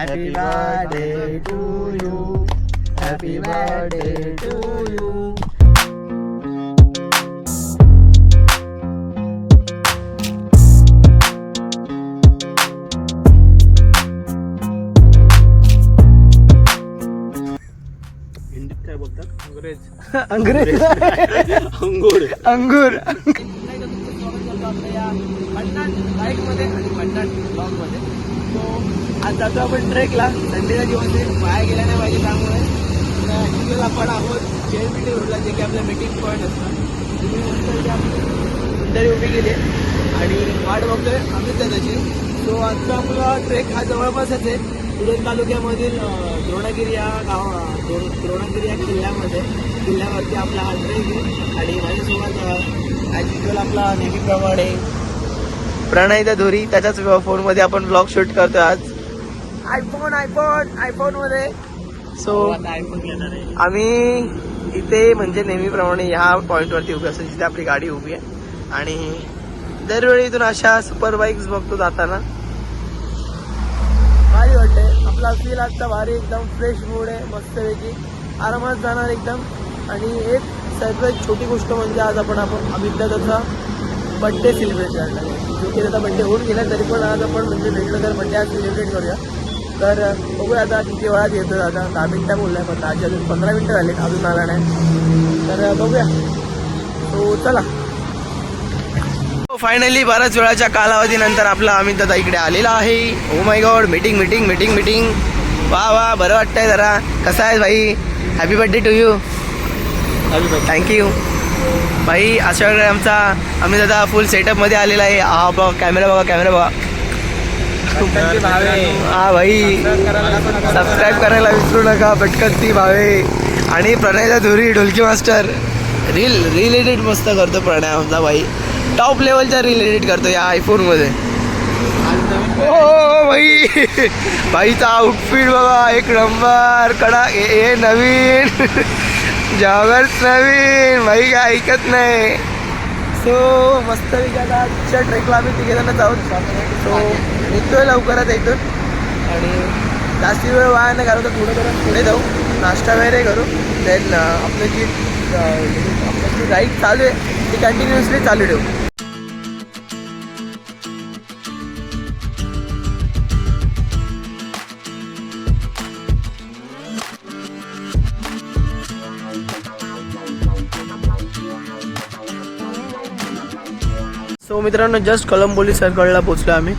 Happy birthday to you happy birthday to you हिंदीत काय बोलतात अंग्रेज अंग्रेज अंगूर अंगूरमध्ये आणि पन्नाट ब्लॉगमध्ये सो आज जातो आपण ट्रेकला. थंडीच्या दिवस आहे बाहेर गेला नाही पाहिजे त्यामुळे. ॲक्च्युअल आपण आहोत. जेएलपीटी रोडला जे की आपल्या मीटिंग पॉईंट असतात. तुम्ही उभी केली आणि वाट बघतोय आम्ही त्याची सो आजचा आपला ट्रेक हा जवळपासच आहे. उरण तालुक्यामधील द्रोणागिरी या गाव द्रोणागिरी या किल्ल्यामध्ये. किल्ल्यावरती आपला हा ट्रेक आहे. आणि माझ्यासोबत ॲक्च्युअल आपला नेहमीप्रमाणे प्रणय धुरी त्याच्याच फोनमध्ये आपण ब्लॉग शूट करतो आज. IPhone iPhone आयफोनमध्ये. सो आहे. आम्ही इथे म्हणजे नेहमीप्रमाणे ह्या पॉईंटवरती उभी असतो जिथे आपली गाडी उभी आहे. आणि दरवेळी इथून अशा सुपर बाईक्स बघतो जाताना. भारी वाटते आपला फील आजचा भारी एकदम फ्रेश मूड आहे मस्तपैकी. आरामात जाणार एकदम. आणि एक सर्वात छोटी गोष्ट म्हणजे आज आपण आपण अमितदाचा बड्डे सेलिब्रेट करणार आहे जो की त्याचा बड्डे होऊन गेला तरी पण आज आपण म्हणजे भेटलं तर बड्डे आज सेलिब्रेट करूया. तर बघूया आता किती वेळात येतो आता. दहा मिनटं बोललाय पण आज अजून पंधरा मिनटं झाले अजून आला नाही. तर बघूया. तो चला. फायनली बऱ्याच वेळाच्या कालावधीनंतर आपला अमित दादा इकडे आलेला आहे. ओ my God meeting meeting meeting meeting वा वा बरं वाटतंय जरा. कसा आहे भाई? Happy birthday to you thank you भाई अशा वेळेला आमचा अमित दादा फुल सेटअपमध्ये आलेला आहे. हा बघा कॅमेरा बघा कॅमेरा बघा. हा भाई सबस्क्राईब करायला विसरू नका पटकन ती भावे. आणि प्रणयचा धुरी ढोलकी मास्टर. रील रील एडिट मस्त करतो प्रणय आमचा भाई. टॉप लेवलचा रील एडिट करतो या आयफोनमध्ये ओ हो, हो, हो, भाई. भाईचा आउटफिट बघा एक नंबर कडा हे नवीन. जॉगर्स नवीन. भाई काय ऐकत नाही. सो मस्त आता आजच्या ट्रेकला आम्ही तिघे जण जाऊ सो निघतोय लवकरच इथून. आणि जास्ती वेळ वाया नाही तर पुढे करून पुढे जाऊ. नाश्ता वगैरे करू. देन आपलं जी आपलं जी राईड चालू आहे ती कंटिन्युअसली चालू ठेवू. सो मित्रांनो जस्ट कलंबोली सर्कलला पोचलो आम्ही.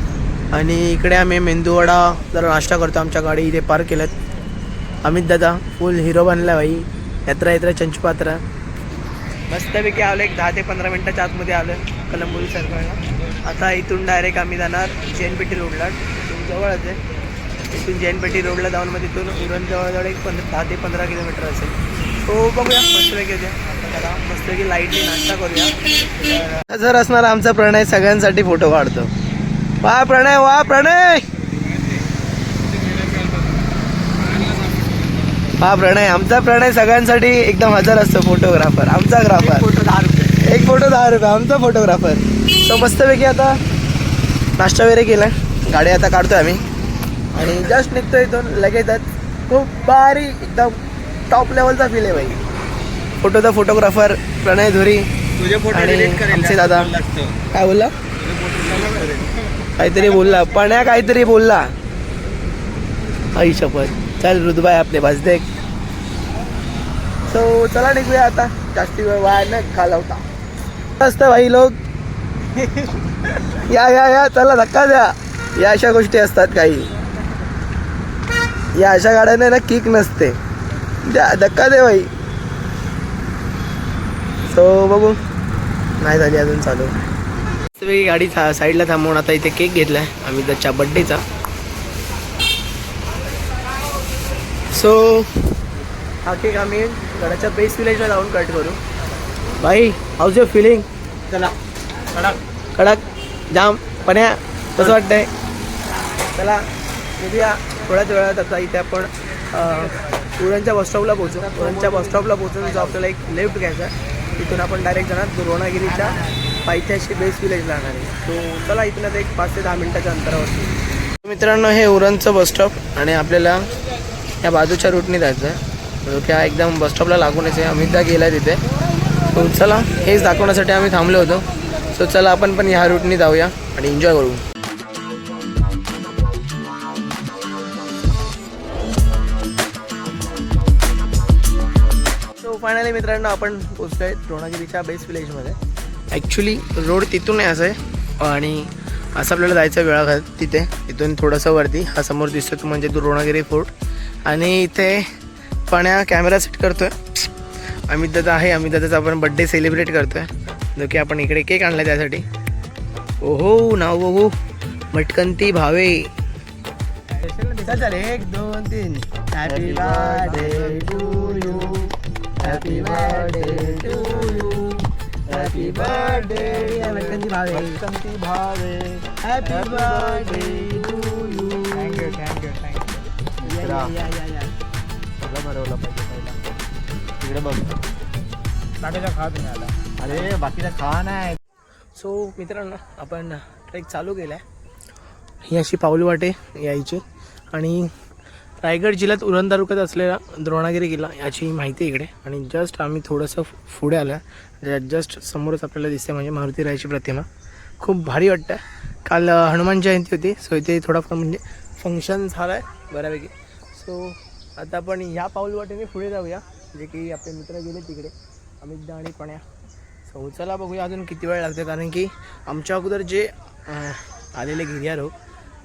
आणि इकडे आम्ही मेंदूवडा जरा नाश्ता करतो आमच्या गाडी. इथे पार्क केल्यात. अमित दादा फुल हिरो बनला भाई. यात्रा यात्रा चंचपात्रा. मस्तपैकी आलो एक दहा ते पंधरा मिनटाच्या आतमध्ये आलो कलंबोली सर्कलला आता इथून डायरेक्ट आम्ही जाणार जैनपेटी रोडला. इथून जवळच आहे. इथून जैनपेटी रोडला जाऊन मग तिथून उरण जवळजवळ एक पंधरा दहा ते पंधरा किलोमीटर असेल. तो बघूया. मस्तपैकी उद्या मस्तपैकी लाईटली नाश्ता करूया. जर असणार आमचा प्रणय सगळ्यांसाठी फोटो काढतो. वा प्रणय वा प्रणय! हा प्रणय आमचा प्रणय सगळ्यांसाठी एकदम हजर असतो फोटोग्राफर आमचा ग्राफर फोटो दहा रुपये. एक फोटो दहा रुपये आमचा फोटोग्राफर सो मस्तपैकी आता नाश्ता वगैरे केला. गाडी आता काढतोय आम्ही. आणि जस्ट निघतो इथून लगेचच. खूप भारी एकदम टॉप लेवलचा फील आहे भाई. फोटोचा फोटोग्राफर प्रणय धुरी फोटो आणि आमचे दादा. तर. काय बोलला. काहीतरी बोलला. पण्या काहीतरी बोलला. आई शपथ. चल ऋतुबाई आपले बस देख. सो चला निघूया आता. जास्ती वेळ वाया न घालवता. असतं भाई लोक. या या या. चला धक्का द्या. या अशा गोष्टी असतात काही. या अशा गाड्यांना ना किक नसते. द्या धक्का दे भाई. सो बघू. नाही झाली अजून चालू. वेगळी गाडी था साईडला थांबवून आता इथे केक घेतलाय. आम्ही त्याच्या बड्डेचा. सो हा केक आम्ही गडाच्या बेस विलेजला जाऊन कट करू. भाई हाऊज युअर फिलिंग चला. कडक. कडक जाम पण्या कसं वाटतंय? चला निघूया. थोड्याच वेळात आता इथे आपण उरणच्या बसस्टॉपला पोहोचू. उरणच्या बसस्टॉपला पोहोचून जो आपल्याला एक लेफ्ट घ्यायचा आहे. तिथून आपण डायरेक्ट जाणार द्रोणागिरीच्या पायथ्याशी बेस विलेज लागणार आहे. सो चला इथून आता एक पाच ते दहा मिनिटाच्या अंतरावरती. मित्रांनो हे उरणचं बसस्टॉप आणि आपल्याला या बाजूच्या रूटने जायचं आहे. जो की हा एकदम बसस्टॉपला लागूनच आहे. अमितदा गेला तिथे. तो चला हेच दाखवण्यासाठी आम्ही थांबलो होतो. सो चला आपण पण ह्या रूटने जाऊया आणि एन्जॉय करू. फायनली मित्रांनो आपण पोचलो आहे द्रोणागिरीच्या बेस विलेजमध्ये ॲक्च्युली रोड तिथून आहे असं आहे. आणि असं आपल्याला जायचं वेळाघात तिथे. तिथून थोडंसं वरती. हा समोर दिसतो तो म्हणजे द्रोणागिरी फोर्ट आणि इथे पाण्या कॅमेरा सेट करतोय. अमित दादा आहे. अमित दादाचा आपण बड्डे सेलिब्रेट करतोय. जो की आपण इकडे केक आणला त्यासाठी. ओहो नाव बघू. मटकंती भावे. एक दोन तीन. Happy birthday to happy birthday to you happy birthday Matkanti Bhave Matkanti Bhave happy birthday to you thank you thank you thank you या या या या सगळं भरवलं पाहिजे पहिला. इकडे बघ. बाकीचा खा तुम्ही आला अरे बाकीचा खा नाही. सो मित्रांनो आपण ट्रेक चालू केला ही अशी पाऊल वाटे यायची. आणि रायगड जिल्ह्यात उरण तालुक्यात असलेला द्रोणागिरी किल्ला याची माहिती इकडे. आणि जस्ट आम्ही थोडंसं पुढे आलं आहे जस्ट समोरच आपल्याला दिसते म्हणजे मारुती रायची प्रतिमा. खूप भारी वाटतं काल हनुमान जयंती होती. सो इथे थोडाफार म्हणजे फंक्शन झालं आहे बऱ्यापैकी. सो आता आपण ह्या पाऊल वाटेने पुढे जाऊया. जे की आपले मित्र गेले तिकडे. अमित आणि पण्या. सो चला बघूया अजून किती वेळ लागते कारण की आमच्या अगोदर जे आलेले गिर्यारोह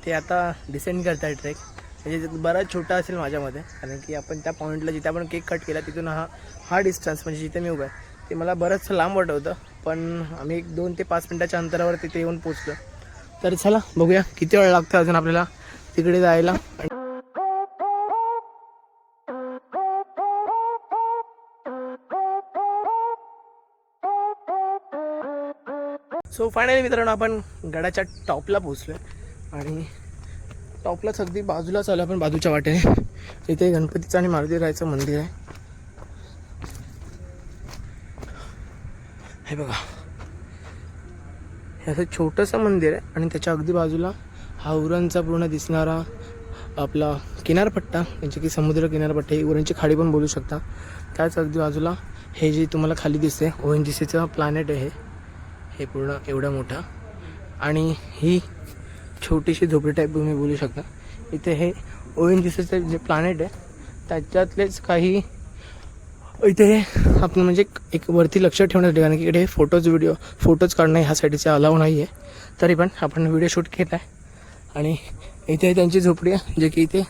ते आता डिसेंड करत आहे ट्रेक म्हणजे बराच छोटा असेल माझ्यामध्ये कारण की आपण त्या पॉईंटला जिथे आपण केक कट केला तिथून हा हा डिस्टन्स म्हणजे जिथे मी उभा आहे ते मला बरंचसं लांब वाटत होतं पण आम्ही एक दोन ते पाच मिनटाच्या अंतरावर तिथे येऊन पोचलो तर चला बघूया किती वेळ लागतो अजून आपल्याला तिकडे जायला. सो फायनली मित्रांनो आपण गडाच्या टॉपला पोचलो आणि टॉपलाच अगदी बाजूलाच आलो आपण बाजूच्या वाटेने. इथे गणपतीचं आणि मारुती रायचं मंदिर आहे. हे बघा. हे असं छोटंसं मंदिर आहे आणि त्याच्या अगदी बाजूला हा उरणचा पूर्ण दिसणारा आपला किनारपट्टा म्हणजे की समुद्र किनारपट्टा ही उरणची खाडी पण बोलू शकता. त्याच अगदी बाजूला हे जे तुम्हाला खाली दिसते ओ एन जी सीचं प्लॅनेट आहे हे पूर्ण एवढं मोठं. आणि ही छोटीशी झोपडी टाईप तुम्ही बोलू शकता. इथे हे ओ एन जी सीचं जे प्लॅनेट आहे त्याच्यातलेच काही इथे हे आपण म्हणजे एक वरती लक्ष ठेवण्यासाठी कारण की इकडे फोटोज व्हिडिओ फोटोज काढणं ह्यासाठीचे अलाव नाही आहे तरी पण आपण व्हिडिओ शूट घेत आहे. आणि इथे त्यांची झोपडी आहे जे की इथे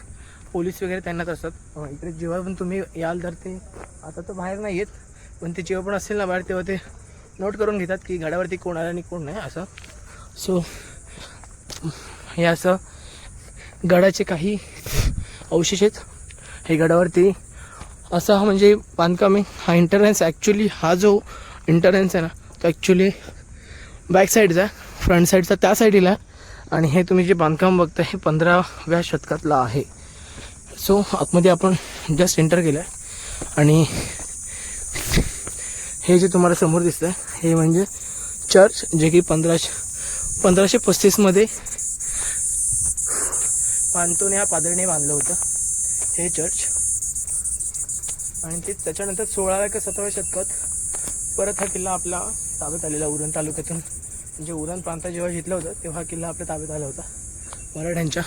पोलीस वगैरे त्यांनाच असतात. इकडे जेव्हा पण तुम्ही याल तर ते आता तर बाहेर नाही येत पण ते जेव्हा पण असेल ना बाहेर तेव्हा ते नोट करून घेतात की गाड्यावरती कोण आलं आणि कोण नाही असं. सो हे असं गडाचे काही अवशेष आहेत. हे गडावरती असा हा म्हणजे बांधकाम आहे. हा इंटरनेन्स ॲक्च्युली हा जो इंटरनेन्स आहे ना तो ॲक्च्युली बॅक साईडचा आहे फ्रंट साईडचा त्या साईडला आहे आणि हे तुम्ही जे बांधकाम बघता हे पंधराव्या शतकातलं आहे. सो आतमध्ये आपण जस्ट एंटर केलं आहे आणि हे जे तुम्हाला समोर दिसतं हे म्हणजे चर्च जे की पंधराशे पंधराशे पस्तीसमध्ये पांतोने ह्या पादरीने बांधलं होतं. हे चर्च आणि ते त्याच्यानंतर सोळाव्या का सतराव्या शतकात परत हा किल्ला आपला ताब्यात आलेला उरण तालुक्यातून. म्हणजे उरण प्रांतात जेव्हा घेतलं होतं तेव्हा हा किल्ला आपल्या ताब्यात आला होता. मराठ्यांच्या.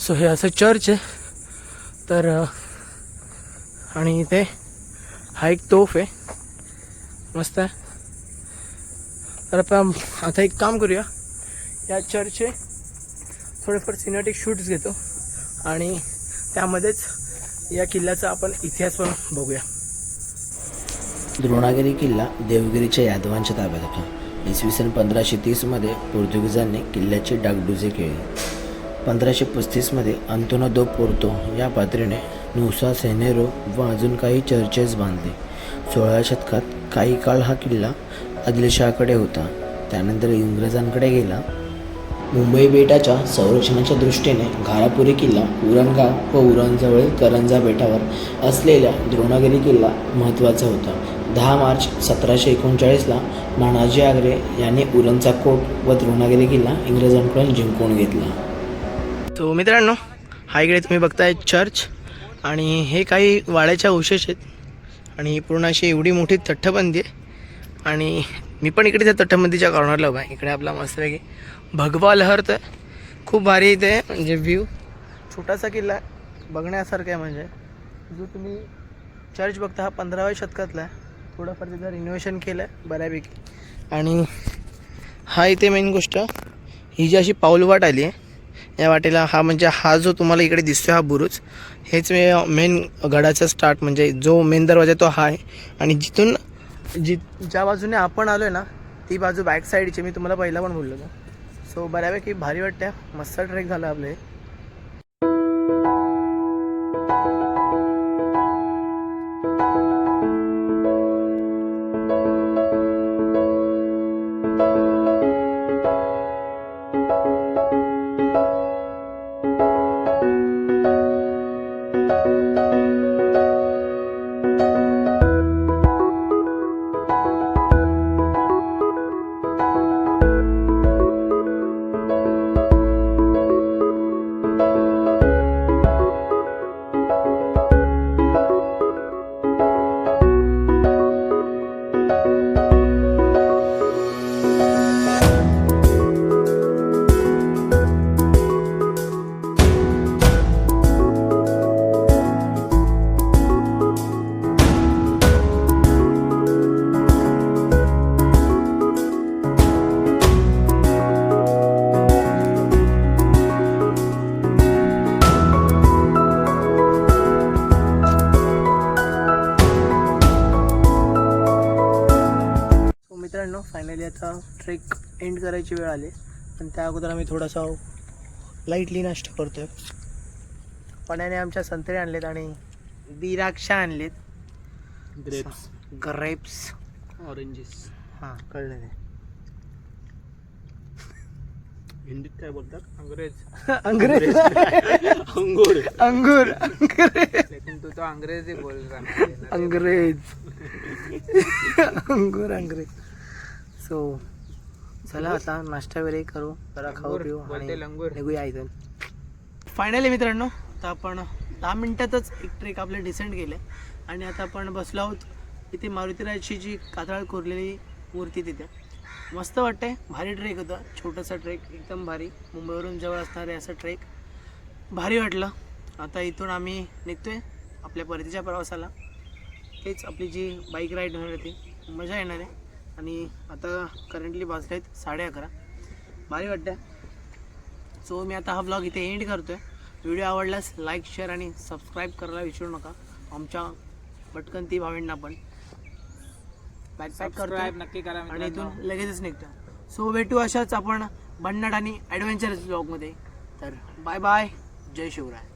सो हे असं चर्च आहे. तर आणि इथे हा एक तोफ आहे. मस्त आहे. तर आपण आता एक काम करूया. या चर्चचे थोडेफार सिनेटिक शूट्स घेतो आणि त्यामध्येच या किल्ल्याचा आपण इतिहास पण बघूया. द्रोणागिरी किल्ला देवगिरीच्या यादवांच्या ताब्यात होता. इसवी सन पंधराशे तीसमध्ये पोर्तुगीजांनी किल्ल्याची डागडुजी केली. पंधराशे पस्तीसमध्ये अंतोना दो पोर्तो या पात्रीने नुसा सेनेरो व अजून काही चर्चेस बांधले. सोळाव्या शतकात काही काळ हा किल्ला आदिलशहाकडे होता. त्यानंतर इंग्रजांकडे गेला. मुंबई बेटाच्या संरक्षणाच्या दृष्टीने घारापुरी किल्ला उरणगाव व उरणजवळील करंजा बेटावर असलेल्या द्रोणागिरी किल्ला महत्त्वाचा होता. दहा मार्च सतराशे एकोणचाळीसला नानाजी आगरे यांनी उरणचा कोट व द्रोणागिरी किल्ला इंग्रजांकडून जिंकून घेतला. तो मित्रांनो हा इकडे तुम्ही बघताय चर्च आणि हे काही वाड्याच्या अवशेष आहेत आणि पूर्ण अशी एवढी मोठी तठ्ठबंदी आहे. आणि मी पण इकडे त्या तटबंदीच्या कॉर्नरला उभा आहे. इकडे आपला मस्तपैकी भगवा लहर तर खूप भारी इथे म्हणजे व्ह्यू छोटासा किल्ला आहे बघण्यासारखा आहे म्हणजे. जो तुम्ही चर्च बघता हा पंधराव्या शतकातला आहे. थोडंफार त्याचं रिनोव्हेशन केलं आहे बऱ्यापैकी. आणि हा इथे मेन गोष्ट ही जी अशी पाऊलवाट आली आहे या वाटेला हा म्हणजे हा जो तुम्हाला इकडे दिसतोय हा बुरुज हेच मेन गडाचा स्टार्ट म्हणजे जो मेन दरवाजा तो हा आहे. आणि जिथून जी ज्या बाजूने आपण आलो आहे ना ती बाजू बॅक साईडची मी तुम्हाला पहिला पण बोललो होतो. सो बऱ्यापैकी भारी वाटते मस्त ट्रेक झाला आपले. ट्रेक एंड करायची वेळ आली. पण त्या अगोदर आम्ही थोडासा लाईटली नाश्ता करतोय. पण्याने आमच्या संत्रे आणलेत आणि द्राक्षा आणलेत. ग्रेप्स ग्रेप्स ऑरेंजेस हां कळलं ते. हिंदीत काय बोलतात? अंग्रेज. अंग्रेज. अंगूर. अंगूर. लेकिन तू तो अंग्रेजी बोल रहा अंग्रेज. अंगूर अंग्रेज. सो चला आता नाश्ता वगैरे करू जरा खाऊ पिऊ आणि. निघूया इथून. फायनली मित्रांनो आता आपण दहा मिनिटातच एक ट्रेक आपले डिसेंड केले. आणि आता आपण बसलो आहोत इथे मारुतीराजची जी कातळ कोरलेली मूर्ती तिथे. मस्त वाटतंय भारी ट्रेक होता. छोटासा ट्रेक एकदम भारी. मुंबईवरून जवळ असणारे असं ट्रेक भारी वाटलं. आता इथून आम्ही निघतोय आपल्या परतीच्या प्रवासाला. तेच आपली जी बाईक राईड होणार आहे ती. मजा येणार आहे. आणि आता करंटली वाजले आहेत साडे अकरा. भारी वाटतं सो मी आता हा ब्लॉग इथे एंड करतो आहे व्हिडिओ आवडल्यास लाईक शेअर आणि सबस्क्राईब करायला विसरू नका. आमच्या भटकंती भावींना पण. बॅक पॅक करतो नक्की करा आणि इथून लगेचच निघतो सो भेटू अशाच आपण भन्नाट आणि ॲडव्हेंचरस ब्लॉगमध्ये तर बाय बाय जय शिवराय.